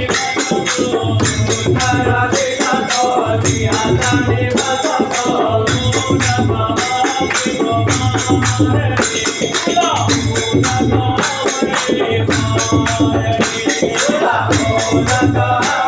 Oh, my God.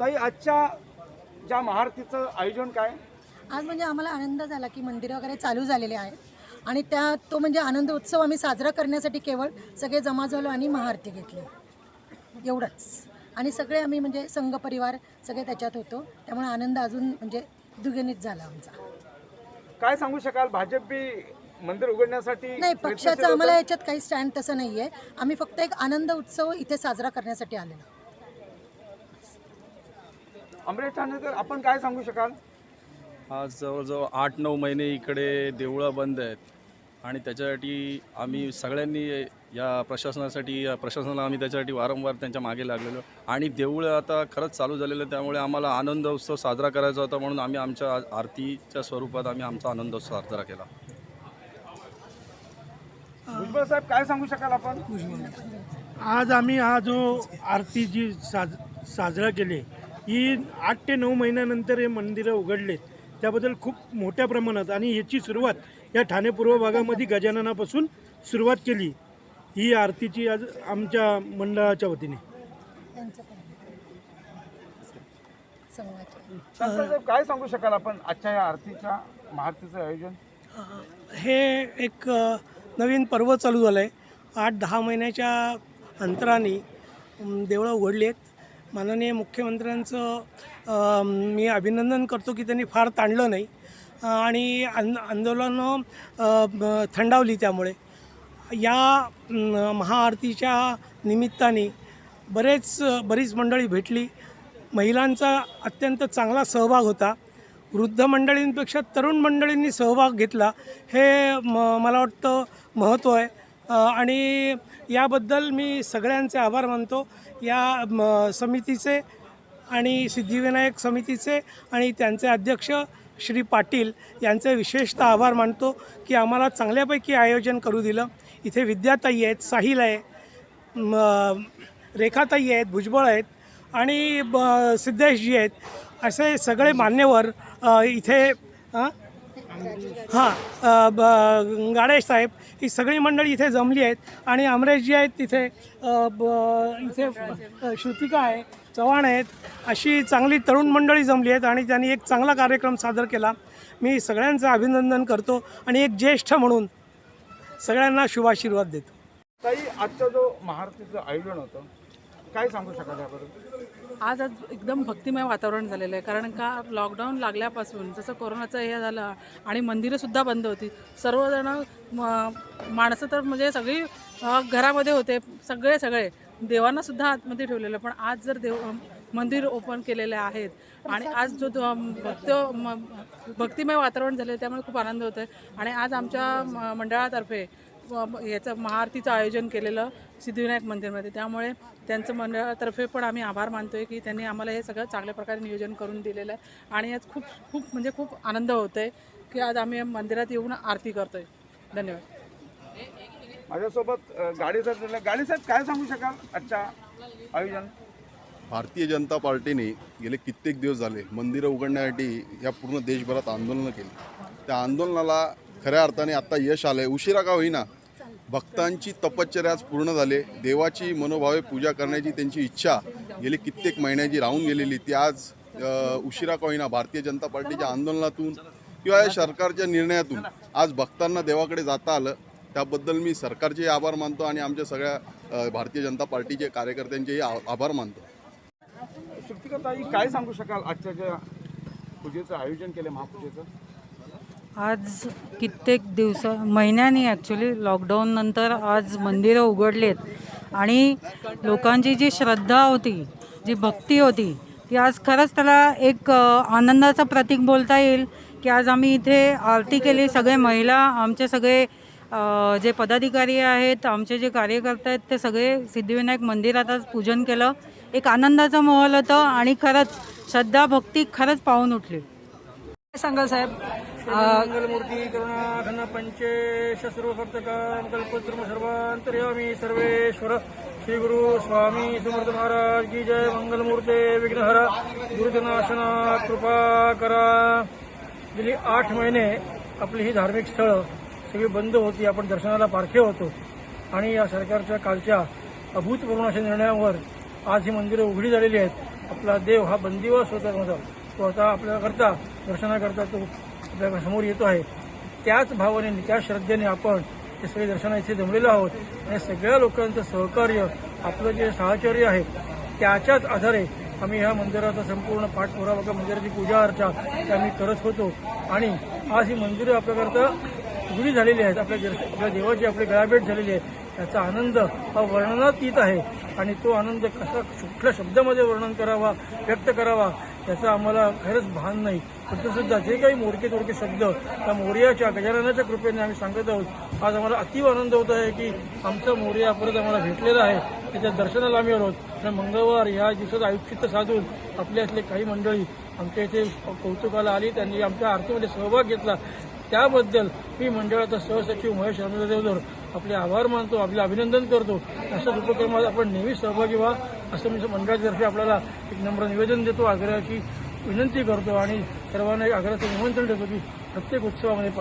ताई आजच्या ज्या महाआरतीचं आयोजन काय? आज म्हणजे आम्हाला आनंद झाला की मंदिरं वगैरे चालू झालेले आहेत. आणि त्या तो म्हणजे आनंद उत्सव आम्ही साजरा करण्यासाठी केवळ सगळे जमा झालो आणि महाआरती घेतली. एवढंच. आणि सगळे आम्ही म्हणजे संघ परिवार सगळे त्याच्यात होतो. त्यामुळे आनंद अजून म्हणजे द्विगुणित झाला आमचा. काय सांगू शकाल? भाजप बी मंदिर उघडण्यासाठी नाही पक्षाचं? आम्हाला याच्यात काही स्टँड तसं नाही आहे आम्ही फक्त एक आनंद उत्सव इथे साजरा करण्यासाठी आलेलो. अमरेश ठाणेकर आपण काय सांगू शकाल? आज जवळजवळ आठ नऊ महिने इकडे देवळं बंद आहेत. आणि त्याच्यासाठी आम्ही सगळ्यांनी या प्रशासनासाठी या प्रशासनाला आम्ही त्याच्यासाठी वारंवार त्यांच्या मागे लागलेलो. आणि देऊळं आता खरंच चालू झालेलं आहे त्यामुळे आम्हाला आनंद उत्सव साजरा करायचा होता म्हणून आम्ही आमच्या आरतीच्या स्वरूपात आम्ही आमचा आनंद उत्सव साजरा केला. भुजबळ साहेब काय सांगू शकाल आपण? आज आम्ही हा जो आरती जी साज साजरा केली ही आठ ते नऊ महिन्यानंतर हे मंदिरं उघडलेत. त्याबद्दल खूप मोठ्या प्रमाणात आणि याची सुरुवात या ठाणे पूर्व भागामध्ये गजाननापासून सुरुवात केली. ही आरतीची आज आमच्या मंडळाच्या वतीने. काय सांगू शकाल आपण आजच्या या आरतीच्या महाआरतीचं आयोजन? हे एक नवीन पर्व चालू झालं आहे आठ दहा महिन्याच्या अंतराने देवळं उघडली आहेत. माननीय मुख्यमंत्र्यांचं मी अभिनंदन करतो की त्यांनी फार ताणलं नाही. आणि आंद आंदोलनं थंडावली त्यामुळे. या महाआरतीच्या निमित्ताने बरेच बरीच मंडळी भेटली. महिलांचा अत्यंत चांगला सहभाग होता. वृद्ध मंडळींपेक्षा तरुण मंडळींनी सहभाग घेतला. हे म मला वाटतं महत्त्व आहे. आणि याबद्दल मी सगळ्यांचे आभार मानतो. या म, समितीचे आणि सिद्धिविनायक समितीचे आणि त्यांचे अध्यक्ष श्री पाटील यांचे विशेषतः आभार मानतो की आम्हाला चांगल्यापैकी आयोजन करू दिलं. इथे विद्याताई आहेत साहिल आहे रेखाताई आहेत भुजबळ आहेत आणि ब सिद्धेशजी आहेत. असे सगळे मान्यवर इथे हां ब गाडेश साहेब ही सगळी मंडळी इथे जमली आहेत. आणि अमरेशजी आहेत तिथे ब इथे श्रुतिका आहे चव्हाण आहेत. अशी चांगली तरुण मंडळी जमली आहेत आणि त्यांनी एक चांगला कार्यक्रम सादर केला. मी सगळ्यांचं अभिनंदन करतो आणि एक ज्येष्ठ म्हणून सगळ्यांना शुभाशीर्वाद देतो. ताई आजचा जो महाआरतीचं आयोजन होतं काय सांगू शकाल याबद्दल? आज आज एकदम भक्तिमय वातावरण झालेलं आहे. कारण का लॉकडाऊन लागल्यापासून जसं कोरोनाचं हे झालं आणि मंदिरंसुद्धा बंद होती सर्वजण म- माणसं तर म्हणजे सगळी घरामध्ये होते सगळे सगळे. देवांनासुद्धा आतमध्ये ठेवलेलं पण आज जर देव मंदिर ओपन केलेले आहेत आणि आज जो भक्त म- भक्तिमय वातावरण झालं त्यामुळे खूप आनंद होतो आहे आणि आज आमच्या मंडळातर्फे याचं महाआरतीचं आयोजन केलेलं सिद्धिविनायक मंदिरमध्ये. त्यामुळे त्यांचं मंडळातर्फे पण आम्ही आभार मानतो आहे की त्यांनी आम्हाला हे सगळं चांगल्या प्रकारे नियोजन करून दिलेलं आहे. आणि आज खूप खूप म्हणजे खूप आनंद होतो आहे की आज आम्ही मंदिरात येऊन आरती करतो आहे धन्यवाद. माझ्यासोबत अ, गाडी साहेब गाडी साहेब काय सांगू शकाल आजच्या आयोजन? भारतीय जनता पार्टीने गेले कित्येक दिवस झाले मंदिरं उघडण्यासाठी या पूर्ण देशभरात आंदोलनं केली. त्या आंदोलनाला खऱ्या अर्थाने आत्ता यश आलं आहे उशिरा का होईना? भक्तांची तपश्चर्या आज पूर्ण झाले. देवाची मनोभावे पूजा करण्याची त्यांची इच्छा गेली कित्येक महिन्याची राहून गेलेली. ती आज उशिरा का होईना भारतीय जनता पार्टीच्या आंदोलनातून किंवा या सरकारच्या निर्णयातून आज भक्तांना देवाकडे जाता आलं. त्याबद्दल मी सरकारचे आभार मानतो आणि आमच्या सगळ्या भारतीय जनता पार्टीचे कार्यकर्त्यांचेही आभार मानतो. काय सांगू शकाल आजच्या ज्या पूजेचं आयोजन केलं महापूजेचं? आज कित्येक दिवस महिन्यानी ॲक्च्युली लॉकडाऊननंतर आज मंदिरं उघडलेत. आणि लोकांची जी श्रद्धा होती जी भक्ती होती ती आज खरंच त्याला एक आनंदाचं प्रतीक बोलता येईल की आज आम्ही इथे आरती केली. सगळे महिला आमचे सगळे जे पदाधिकारी आहेत आमचे जे कार्यकर्ते आहेत ते सगळे सिद्धिविनायक मंदिरात आज पूजन केलं. एक आनंदाचं माहोल होतं आणि खरंच श्रद्धा भक्ती खरंच पाहून उठली. सांगा सांगाल साहेब मंगलमूर्ती करुणाघन पंचे शस्त्रकर्तकाम सर्वांतर्यामी सर्वेश्वर श्री गुरु स्वामी समर्थ महाराज की जय मंगलमूर्ते विघ्नहरा दुर्गनाशना कृपा करा. गेली आठ महिने आपली ही धार्मिक स्थळं सगळी बंद होती आपण दर्शनाला पारखे होतो. आणि या सरकारच्या कालच्या अभूतपूर्ण अशा निर्णयावर आज ही मंदिरं उघडी झालेली आहेत. आपला देव हा बंदिवास होता माझा तो आता आपल्याकरता दर्शनाकरता तो समोर येतो आहे. त्याच भावनेने त्या श्रद्धेने आपण ते सगळे दर्शना इथे जमलेलो आहोत. आणि सगळ्या लोकांचं सहकार्य आपलं जे साहचर्य आहे त्याच्याच आधारे आम्ही ह्या मंदिराचा संपूर्ण पाठपुरावा किंवा मंदिराची पूजा अर्चा ते आम्ही करत होतो. आणि आज ही मंदिरं आपल्याकरता उघडी झालेली आहेत. आपल्या आपल्या देवाची आपली गळाभेट झालेली आहे. त्याचा आनंद हा वर्णनातीत आहे. आणि तो आनंद कसा कुठल्या शब्दामध्ये वर्णन करावा व्यक्त करावा याचा आम्हाला खरंच भान नाही. पण सुद्धा जे काही मोडके तोडके शब्द त्या मोर्याच्या गजाननाच्या कृपेने आम्ही सांगत आहोत. आज आम्हाला अतीव आनंद होत आहे की आमचा मोर्या परत आम्हाला भेटलेला आहे. त्याच्या दर्शनाला आम्ही आलो आणि मंगळवार या दिवसात आयुष्य साधून आपल्यातले काही मंडळी आमच्या इथे कौतुकाला आली. त्यांनी आमच्या आरतीमध्ये सहभाग घेतला. त्याबद्दल मी मंडळाचा सहसचिव महेश देवधर आपले आभार मानतो आपले अभिनंदन करतो. अशाच उपक्रमात आपण नेहमी सहभागी व्हा. असं मी मंडळातर्फे आपल्याला एक नम्र निवेदन देतो. आग्रहाची विनंती करतो आणि सर्वांना एक आग्रहाचं निमंत्रण देतो की प्रत्येक उत्सवामध्ये